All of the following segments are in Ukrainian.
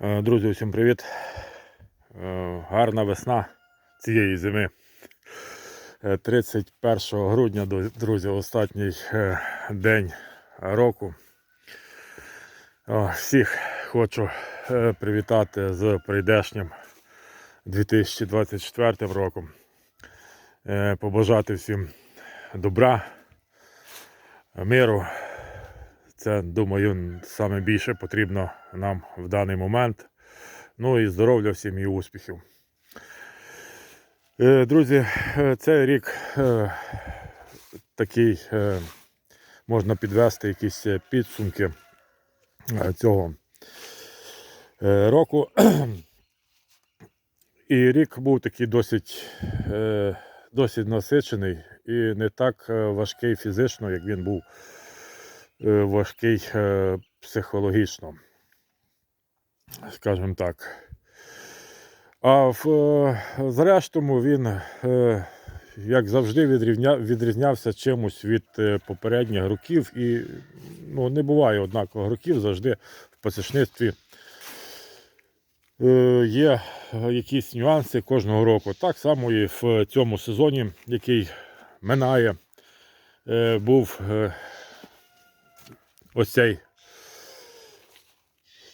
Е, Друзі, усім привіт. Е, Гарна весна цієї зими. Е, 31 грудня, друзі, останній е, день року. Всіх хочу е, привітати з прийдешнім 2024 роком. Е, Побажати всім добра, миру. Це, думаю, саме більше потрібно нам в даний момент. Ну і здоров'я всім і успіхів. Е, Друзі, е, цей рік е, такий можна підвести якісь підсумки цього року. І рік був такий досить, досить насичений і не так важкий фізично, як він був важкий е, психологічно. Скажімо так. А в е, зрештому він, е, як завжди, відрівня, відрізнявся чимось від е, попередніх років. І ну, не буває однакових років, завжди в пасічництві е, є е, якісь нюанси кожного року. Так само і в цьому сезоні, який минає, е, був е, ось цей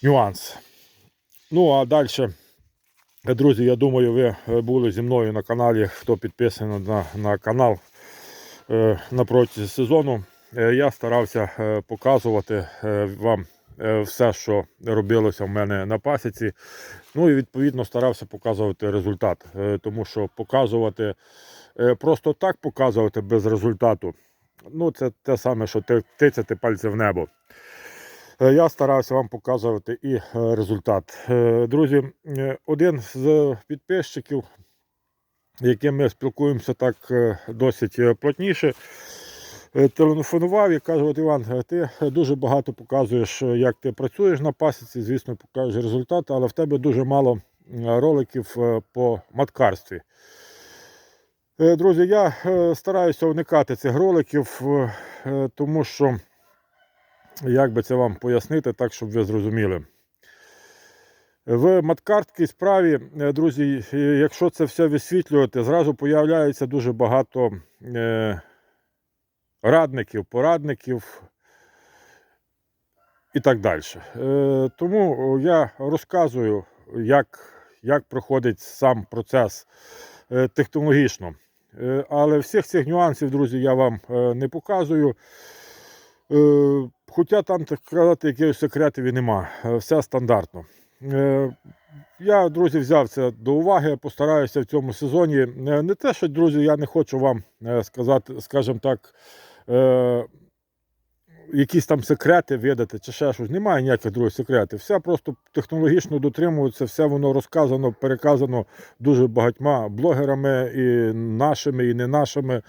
нюанс. Ну, а далі, друзі, я думаю, ви е, були зі мною на каналі, хто підписаний на, на канал е, на протязі сезону. Е, Я старався показувати вам все, що робилося в мене на пасіці. Ну і відповідно старався показувати результат. Тому що показувати, просто так показувати без результату. Ну, це те саме, що ти- тицяти пальці в небо. Е, Я старався вам показувати і е, результат. Е, Друзі, один з підписчиків, яким ми спілкуємося так досить плотніше, телефонував і каже: От Іван, ти дуже багато показуєш, як ти працюєш на пасіці, звісно, покажеш результат, але в тебе дуже мало роликів по маткарстві. Е, Друзі, я е, стараюся уникати цих роликів, е, тому що як би це вам пояснити, так, щоб ви зрозуміли. В маткарткій справі, друзі, якщо це все висвітлювати, зразу появляється дуже багато радників, порадників і так далі. Тому я розказую, як, як проходить сам процес технологічно. Е, але всіх цих нюансів, друзі, я вам е, не показую. Е, Хоча там так казати, якихось секретів і нема. Все стандартно. Я, друзі, взяв це до уваги, постараюся в цьому сезоні. Не те, що, друзі, я не хочу вам сказати, скажімо так, якісь там секрети видати чи ще щось. Немає ніяких других секретів. Все просто технологічно дотримується, все воно розказано, переказано дуже багатьма блогерами, і нашими, і не нашими.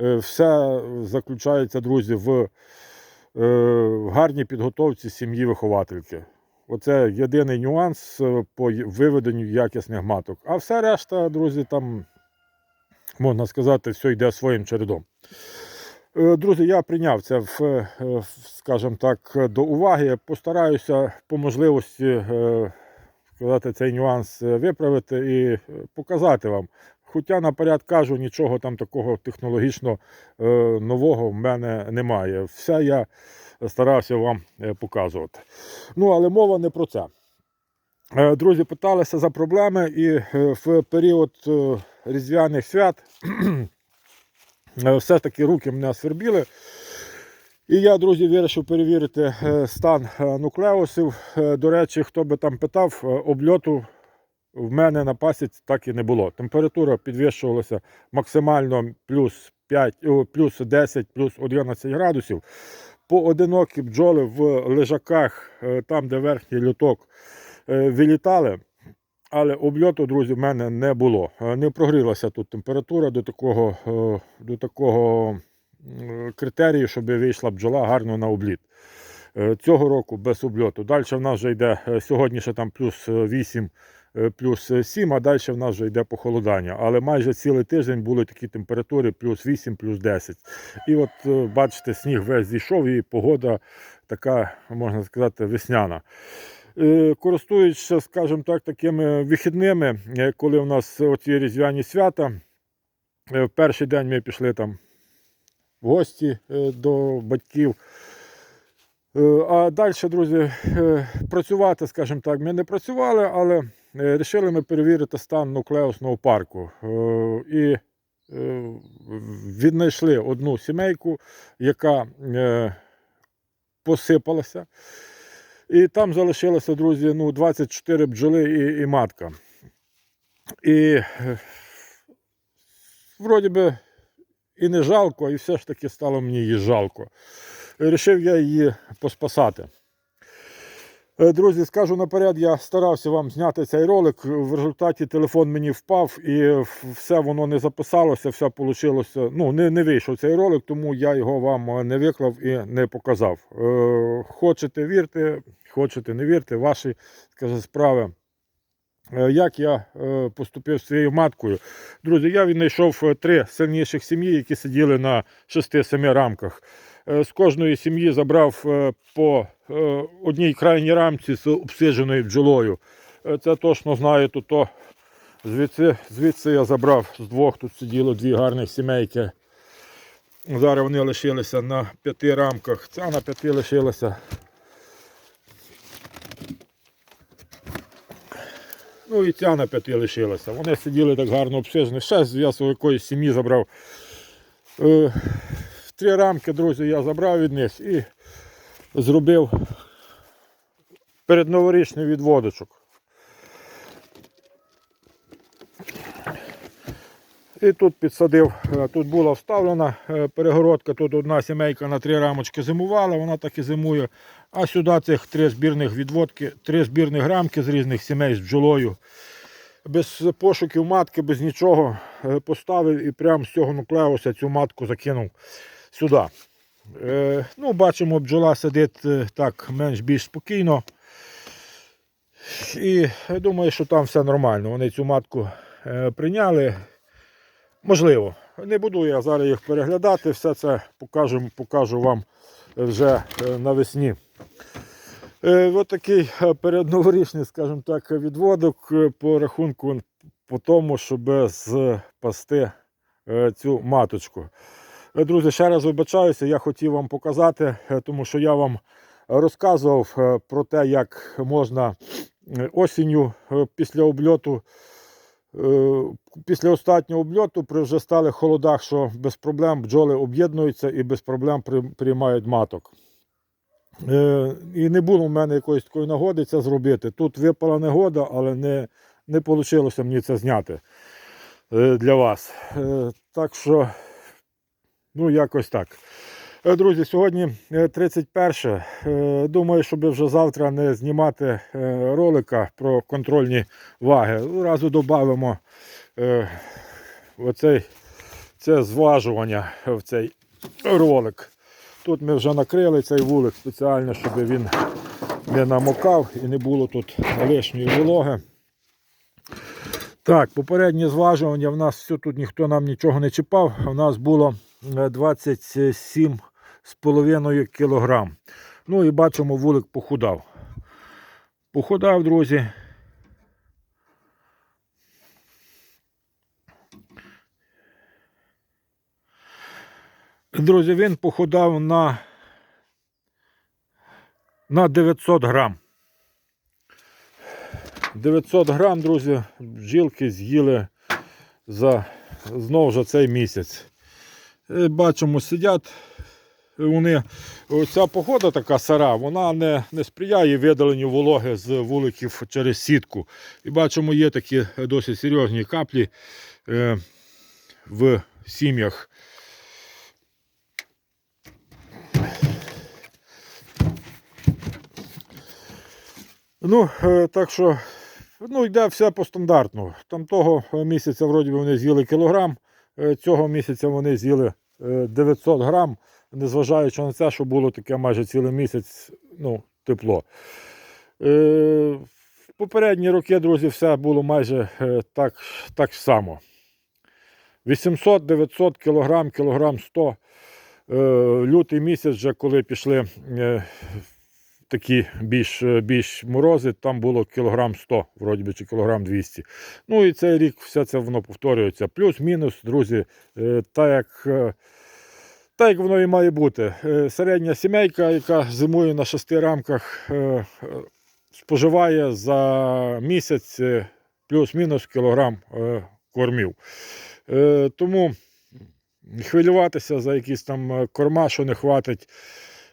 Е, Все заключається, друзі, в е, в гарній підготовці сім'ї виховательки. Оце єдиний нюанс е, по виведенню якісних маток. А все решта, друзі, там, можна сказати, все йде своїм чередом. Е, Друзі, я прийняв це, в, е, скажімо так, до уваги. Постараюся по можливості е, сказати, цей нюанс виправити і показати вам. Хоча наперед кажу, нічого там такого технологічно нового в мене немає. Все я старався вам показувати. Ну, але мова не про це. Друзі, питалися за проблеми, і в період різдвяних свят все ж таки руки мене свербіли. І я, друзі, вирішив перевірити е, стан е, нуклеусів. Е, До речі, хто би там питав, е, обльоту в мене на пасіці так і не було. Температура підвищувалася максимально плюс 5, плюс 10, плюс 11 градусів. Поодинокі бджоли в лежаках, е, там, де верхній люток, е, вилітали. Але обльоту, друзі, в мене не було. Е, Не прогрілася тут температура до такого, е, до такого критерію, щоб вийшла бджола гарно на обліт. Е, Цього року без обльоту. Далі в нас вже йде сьогодні ще там плюс 8, е, плюс 7, а далі в нас вже йде похолодання. Але майже цілий тиждень були такі температури плюс 8, плюс 10. І от бачите, сніг весь зійшов і погода така, можна сказати, весняна. Е, Користуючись, скажімо так, такими вихідними, е, коли у нас оці різдвяні свята, е, в перший день ми пішли там в гості до батьків. А далі, друзі, працювати, скажімо так, ми не працювали, але вирішили ми перевірити стан нуклеусного парку. І віднайшли одну сімейку, яка посипалася. І там залишилося, друзі, ну, 24 бджоли і, і матка. І е, вроді би і не жалко, і все ж таки стало мені її жалко. Рішив я її поспасати. Е, Друзі, скажу наперед, я старався вам зняти цей ролик. В результаті телефон мені впав і все воно не записалося, все вийшло. Ну, не, не вийшов цей ролик, тому я його вам е, не виклав і не показав. Е, Хочете вірте, хочете не вірте, ваші скажу, справи. Е, Як я поступив з цією маткою? Друзі, я віднайшов три сильніших сім'ї, які сиділи на 6-7 рамках. Е, З кожної сім'ї забрав е, по е, одній крайній рамці з обсидженою бджолою. Це точно знаю, то, то звідси, звідси я забрав з двох, тут сиділо дві гарні сімейки. Зараз вони лишилися на п'яти рамках. Ця на п'яти лишилася. Ну і ця на п'яти лишилася. Вони сиділи так гарно обсижені. Ще з я свого якоїсь сім'ї забрав. Три рамки, друзі, я забрав від і зробив передноворічний відводочок. І тут підсадив, е, тут була вставлена е, перегородка, тут одна сімейка на три рамочки зимувала, вона так і зимує. А сюди цих три збірних відводки, три збірних рамки з різних сімей з бджолою. Без пошуків матки, без нічого е, поставив і прямо з цього нуклеуса цю матку закинув сюди. Е, ну, бачимо, бджола сидить е, так менш-більш спокійно. І думаю, що там все нормально. Вони цю матку е, прийняли. Можливо. Не буду я зараз їх переглядати, все це покажу, покажу вам вже е, навесні. Е, Ось такий е, передноворічний, скажімо так, відводок по рахунку по тому, щоб спасти цю маточку. Е, Друзі, ще раз вибачаюся, я хотів вам показати, е, тому що я вам розказував е, про те, як можна осінню після обльоту, після останнього обльоту при вже сталих холодах, що без проблем бджоли об'єднуються і без проблем приймають маток. І не було в мене якоїсь такої нагоди це зробити. Тут випала негода, але не, не вийшло мені це зняти для вас. Так що, ну, якось так. Е, Друзі, сьогодні е, 31. Е, Думаю, щоб вже завтра не знімати е, ролика про контрольні ваги. Разу додамо це зважування в цей ролик. Тут ми вже накрили цей вулик спеціально, щоб він не намокав і не було тут лишньої вологи. Так, попереднє зважування в нас все тут ніхто нам нічого не чіпав. У нас було е, 27,5 кг. Ну і бачимо, вулик похудав. Похудав, друзі. Друзі, він похудав на, на 900 грам. 900 грам, друзі, бджілки з'їли за знову за цей місяць. Е, Бачимо, сидять вони. Ця погода така сара, вона не, не сприяє видаленню вологи з вуликів через сітку. І бачимо, є такі досить серйозні каплі е, в сім'ях. Ну, е, так що, ну, йде все по стандартну. Там того місяця вроді вони з'їли кілограм, е, цього місяця вони з'їли 900 грам, незважаючи на це, що було таке майже цілий місяць ну, тепло. Е, в попередні роки, друзі, все було майже е, так, так само. 800-900 кілограм, кілограм 100. Е, лютий місяць, вже коли пішли такі більш, е, більш морози, там було кілограм 100, вроді би, чи кілограм 200. Ну і цей рік все це воно повторюється. Плюс-мінус, друзі, е, так як. е, так, як воно і має бути. Середня сімейка, яка зимує на шести рамках, споживає за місяць плюс-мінус кілограм кормів. Тому хвилюватися за якісь там корма, що не хватить,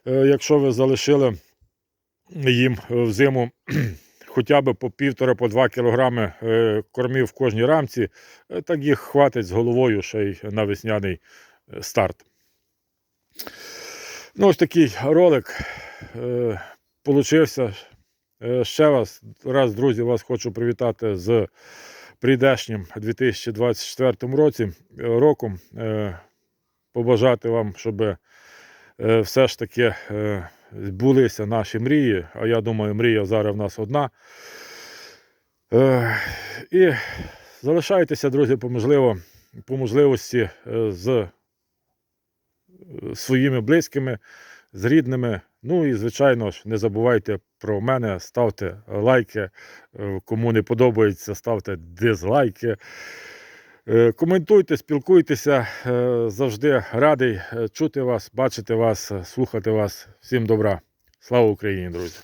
якщо ви залишили їм е, взиму хоча б по півтора, по два кілограми е, кормів в кожній рамці, е, так їх хватить з головою ще й на весняний старт. Ну, ось такий ролик получився. Ще вас, раз, друзі, вас хочу привітати з прийдешнім 2024 році, роком. Побажати вам, щоб все ж таки збулися наші мрії. А я думаю, мрія зараз в нас одна. Е, і залишайтеся, друзі, по, можливо, по можливості е, з е, своїми близькими, з рідними. Ну і, звичайно ж, не забувайте про мене, ставте лайки. Е, Кому не подобається, ставте дизлайки. Е, Коментуйте, спілкуйтеся. Е, Завжди радий е, чути вас, бачити вас, слухати вас. Всім добра. Слава Україні, друзі!